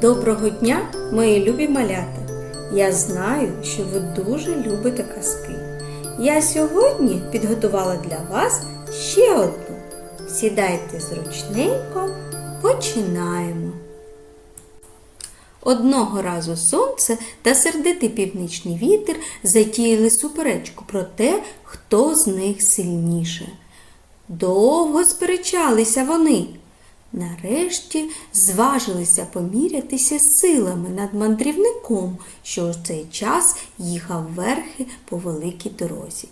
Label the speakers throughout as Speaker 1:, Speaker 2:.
Speaker 1: Доброго дня, мої любі малята! Я знаю, що ви дуже любите казки. Я сьогодні підготувала для вас ще одну. Сідайте зручненько, починаємо. Одного разу сонце та сердитий північний вітер затіяли суперечку про те, хто з них сильніше. Довго сперечалися вони. Нарешті зважилися помірятися силами над мандрівником, що в цей час їхав верхи по великій дорозі.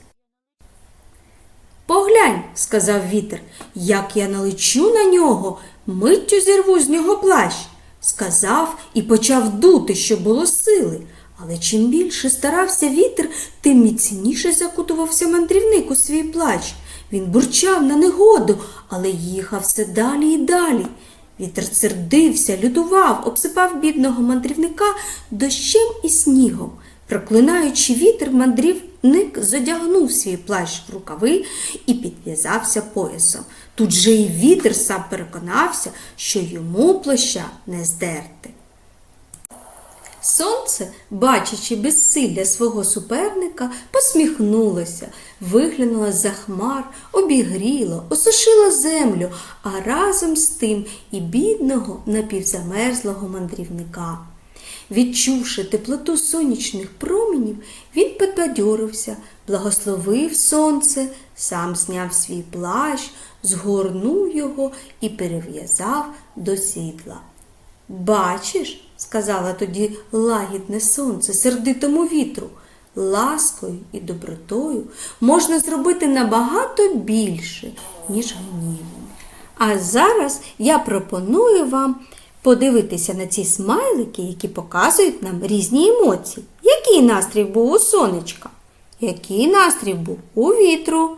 Speaker 1: Поглянь, сказав вітер, як я налечу на нього, миттю зірву з нього плащ. Сказав і почав дути, що було сили. Але чим більше старався вітер, тим міцніше закутувався мандрівник у свій плащ. Він бурчав на негоду, але їхав все далі і далі. Вітер сердився, лютував, обсипав бідного мандрівника дощем і снігом. Проклинаючи вітер, мандрівник задягнув свій плащ в рукави і підв'язався поясом. Тут же і вітер сам переконався, що йому плаща не здерти. Сонце, бачачи безсилля свого суперника, посміхнулося, виглянуло за хмар, обігріло, осушило землю, а разом з тим і бідного напівзамерзлого мандрівника. Відчувши теплоту сонячних променів, він підбадьорився, благословив сонце, сам зняв свій плащ, згорнув його і перев'язав до сідла. Бачиш, сказала тоді лагідне сонце сердитому вітру, ласкою і добротою можна зробити набагато більше, ніж гнівом. А зараз я пропоную вам подивитися на ці смайлики, які показують нам різні емоції. Який настрій був у сонечка? Який настрій був у вітру?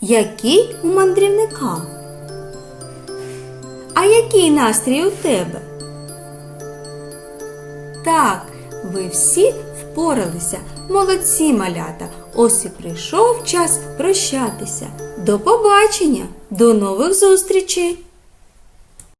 Speaker 1: Який у мандрівника? А який настрій у тебе? Так, ви всі впоралися, молодці малята. Ось і прийшов час прощатися. До побачення, до нових зустрічей!